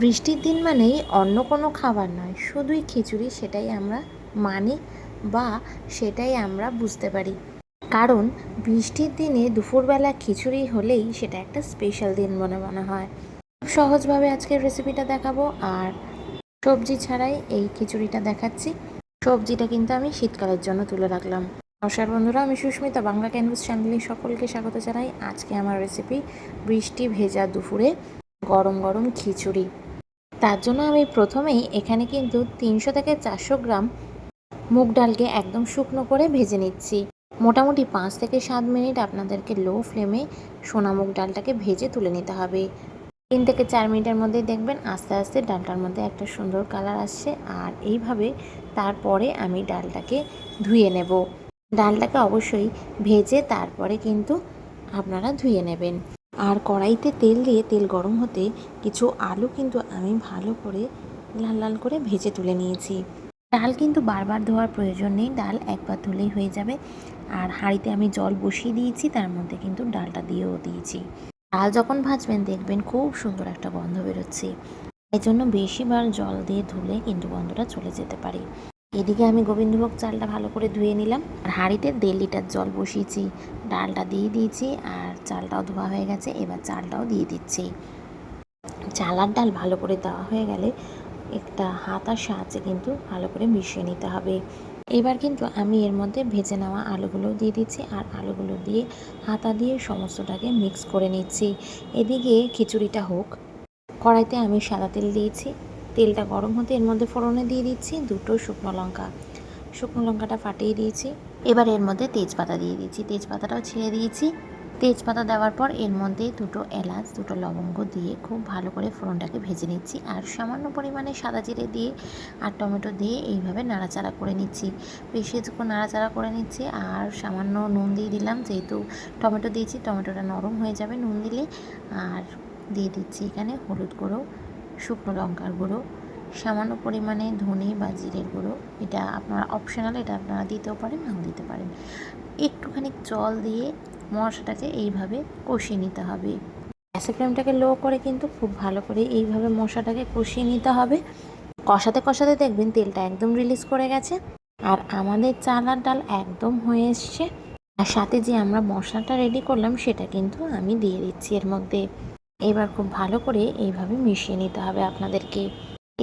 বৃষ্টির দিন মানেই অন্য কোনো খাবার নয়, শুধুই খিচুড়ি, সেটাই আমরা মানি বা সেটাই আমরা বুঝতে পারি। কারণ বৃষ্টির দিনে দুপুরবেলা খিচুড়ি হলেই সেটা একটা স্পেশাল দিন মনে মনে হয়। খুব সহজভাবে আজকের রেসিপিটা দেখাবো, আর সবজি ছাড়াই এই খিচুড়িটা দেখাচ্ছি। সবজিটা কিন্তু আমি শীতকালের জন্য তুলে রাখলাম। নমস্কার বন্ধুরা, আমি সুস্মিতা, বাংলা ক্যানভাস চ্যানেলে সকলকে স্বাগত জানাই আজকে আমার রেসিপি বৃষ্টি ভেজা দুপুরে গরম গরম খিচুড়ি। তার জন্য আমি প্রথমেই এখানে কিন্তু তিনশো থেকে চারশো গ্রাম মুগ ডালকে একদম শুকনো করে ভেজে নিচ্ছি। মোটামুটি পাঁচ থেকে সাত মিনিট আপনাদেরকে লো ফ্লেমে সোনা মুগ ডালটাকে ভেজে তুলে নিতে হবে। তিন থেকে চার মিনিটের মধ্যেই দেখবেন আস্তে আস্তে ডালটার মধ্যে একটা সুন্দর কালার আসছে আর এইভাবে তারপরে আমি ডালটাকে ধুয়ে নেব। ডালটাকে অবশ্যই ভেজে তারপরে কিন্তু আপনারা ধুয়ে নেবেন। আর কড়াইতে তেল দিয়ে তেল গরম হতে কিছু আলু কিন্তু আমি ভালো করে লাল লাল করে ভেজে তুলে নিয়েছি। ডাল কিন্তু বারবার ধোয়ার প্রয়োজন নেই, ডাল একবার ধুলেই হয়ে যাবে। আর হাঁড়িতে আমি জল বসিয়ে দিয়েছি, তার মধ্যে কিন্তু ডালটা দিয়েও দিয়েছি। ডাল যখন ভাজবেন দেখবেন খুব সুন্দর একটা গন্ধ বেরোচ্ছে। এই জন্য বেশিবার জল দিয়ে ধুলে কিন্তু গন্ধটা চলে যেতে পারে। এদিকে আমি গোবিন্দভোগ চালটা ভালো করে ধুয়ে নিলাম। আর হাঁড়িতে দেড় লিটার জল বসিয়েছি। ডালটা দিয়ে দিয়েছি আর চালটাও ধোয়া হয়ে গেছে, এবার চালটাও দিয়ে দিচ্ছি। চালার ডাল ভালো করে দেওয়া হয়ে গেলে একটা হাতার সাহায্যে কিন্তু ভালো করে মিশিয়ে নিতে হবে। এবার কিন্তু আমি এর মধ্যে ভেজে নেওয়া আলুগুলো দিয়ে দিচ্ছি আর আলুগুলো দিয়ে হাতা দিয়ে সমস্তটাকে মিক্স করে নিচ্ছি। এদিকে খিচুড়িটা হোক। কড়াইতে আমি সাদা তেল দিয়েছি। তেলটা গরম হতে এর মধ্যে ফোড়নে দিয়ে দিচ্ছি, দুটো শুকনো লঙ্কা। শুকনো লঙ্কাটা ফাটিয়ে দিয়েছি। এবার এর মধ্যে তেজপাতা দিয়ে দিয়েছি তেজপাতাটাও ছেড়ে দিয়েছি। তেজপাতা দেওয়ার পর এর মধ্যে দুটো এলাচ, দুটো লবঙ্গ দিয়ে খুব ভালো করে ফোড়নটাকে ভেজে নিচ্ছি। আর সামান্য পরিমাণে সাদা জিরে দিয়ে আর টমেটো দিয়ে এইভাবে নাড়াচাড়া করে নিচ্ছি। বেশি কিছুক্ষণ নাড়াচাড়া করে নিচ্ছি। আর সামান্য নুন দিয়ে দিলাম, যেহেতু টমেটো দিয়েছি, টমেটোটা নরম হয়ে যাবে নুন দিলে। আর দিয়ে দিচ্ছি এখানে হলুদ গুঁড়ো। শুকনো লঙ্কার গুঁড়ো, সামান্য পরিমাণে ধনে বা জিরের গুঁড়ো। এটা আপনারা অপশনাল এটা আপনারা দিতেও পারেন, নাও দিতে পারেন। একটুখানি জল দিয়ে মশলাটাকে এইভাবে কষিয়ে নিতে হবে। গ্যাসের লো করে কিন্তু খুব ভালো করে এইভাবে মশলাটাকে কষিয়ে নিতে হবে। কষাতে কষাতে দেখবেন তেলটা একদম রিলিজ করে গেছে। আর আমাদের চালার ডাল একদম হয়ে এসছে। আর সাথে যে আমরা মশলাটা রেডি করলাম, সেটা কিন্তু আমি দিয়ে দিচ্ছি এর মধ্যে। এবার খুব ভালো করে এইভাবে মিশিয়ে নিতে হবে আপনাদেরকে।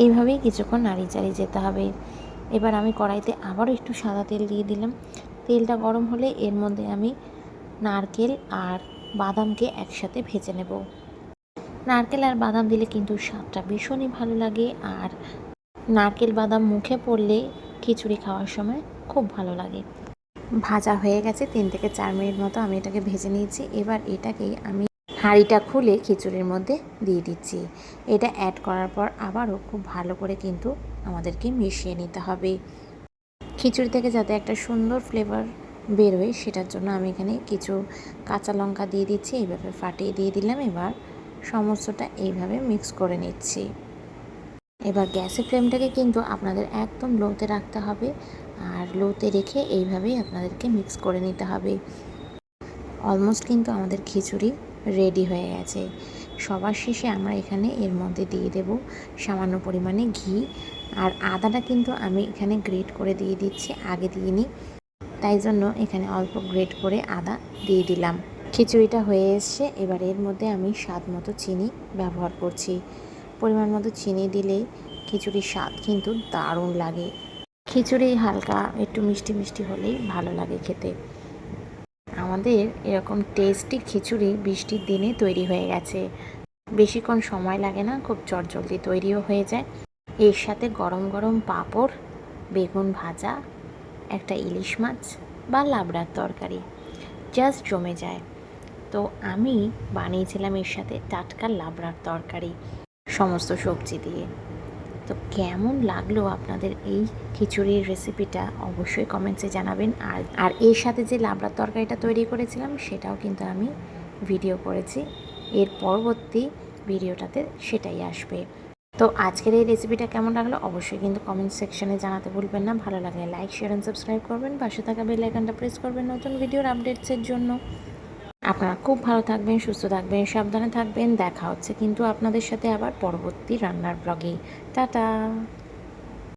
এইভাবেই কিছুক্ষণ নাড়ি চাড়িয়ে যেতে হবে। এবার আমি কড়াইতে আবারও একটু সাদা তেল দিয়ে দিলাম। তেলটা গরম হলে এর মধ্যে আমি নারকেল আর বাদামকে একসাথে ভেজে নেব। নারকেল আর বাদাম দিলে কিন্তু স্বাদটা ভীষণই ভালো লাগে আর নারকেল বাদাম মুখে পড়লে খিচুড়ি খাওয়ার সময় খুব ভালো লাগে। ভাজা হয়ে গেছে তিন থেকে চার মিনিট মতো আমি এটাকে ভেজে নিয়েছি। এবার এটাকে আমি হাঁড়িটা খুলে খিচুড়ির মধ্যে দিয়ে দিচ্ছি। এটা অ্যাড করার পর আবারও খুব ভালো করে কিন্তু আমাদেরকে মিশিয়ে নিতে হবে। খিচুড়ি থেকে যাতে একটা সুন্দর ফ্লেভার বেরোয়, সেটার জন্য আমি এখানে কিছু কাঁচা লঙ্কা দিয়ে দিচ্ছি এইভাবে ফাটিয়ে দিয়ে দিলাম। এবার সমস্তটা এইভাবে মিক্স করে নিচ্ছি। এবার গ্যাসের ফ্লেমটাকে কিন্তু আপনাদের একদম লোতে রাখতে হবে আর লোতে রেখে এইভাবেই আপনাদেরকে মিক্স করে নিতে হবে। অলমোস্ট কিন্তু আমাদের খিচুড়ি রেডি হয়ে গেছে। সবার শেষে আমরা এখানে এর মধ্যে দিয়ে দেব সামান্য পরিমাণে ঘি। আর আদাটা কিন্তু আমি এখানে গ্রেট করে দিয়ে দিচ্ছি, আগে দিইনি তাই জন্য এখানে অল্প গ্রেট করে আদা দিয়ে দিলাম। খিচুড়িটা হয়ে এসছে, এবার এর মধ্যে আমি স্বাদ মতো চিনি ব্যবহার করছি। পরিমাণ মতো চিনি দিলে খিচুড়ির স্বাদ কিন্তু দারুণ লাগে। খিচুড়ি হালকা একটু মিষ্টি মিষ্টি হলেই ভালো লাগে খেতে। আমাদের এরকম টেস্টি খিচুড়ি বৃষ্টির দিনে তৈরি হয়ে গেছে। বেশিক্ষণ সময় লাগে না, খুব চটজলদি তৈরিও হয়ে যায়। এর সাথে গরম গরম পাঁপড়, বেগুন ভাজা, একটা ইলিশ মাছ বা লাবড়ার তরকারি জাস্ট জমে যায়। তো আমি বানিয়েছিলাম এর সাথে টাটকা লাবড়ার তরকারি, সমস্ত সবজি দিয়ে। তো কেমন লাগল আপনাদের এই খিচুড়ির রেসিপিটা অবশ্যই কমেন্টসে জানাবেন। আর আর এর সাথে যে লাবড়ার তরকারিটা তৈরি করেছিলাম, সেটাও কিন্তু আমি ভিডিও করেছি। এর পরবর্তী ভিডিওটাতে সেটাই আসবে। তো আজকের এই রেসিপিটা কেমন লাগল? অবশ্যই কিন্তু কমেন্ট সেকশনে জানাতে ভুলবেন না। ভালো লাগলে লাইক শেয়ার অ্যান্ড সাবস্ক্রাইব করবেন। পাশে থাকা বেল আইকনটা প্রেস করবেন নতুন ভিডিওর আপডেটসের জন্য। আপনারা খুব ভালো থাকবেন, সুস্থ থাকবেন, সাবধানে থাকবেন। দেখা হচ্ছে কিন্তু আপনাদের সাথে আবার পরবর্তী রান্নার ব্লগে টাটা!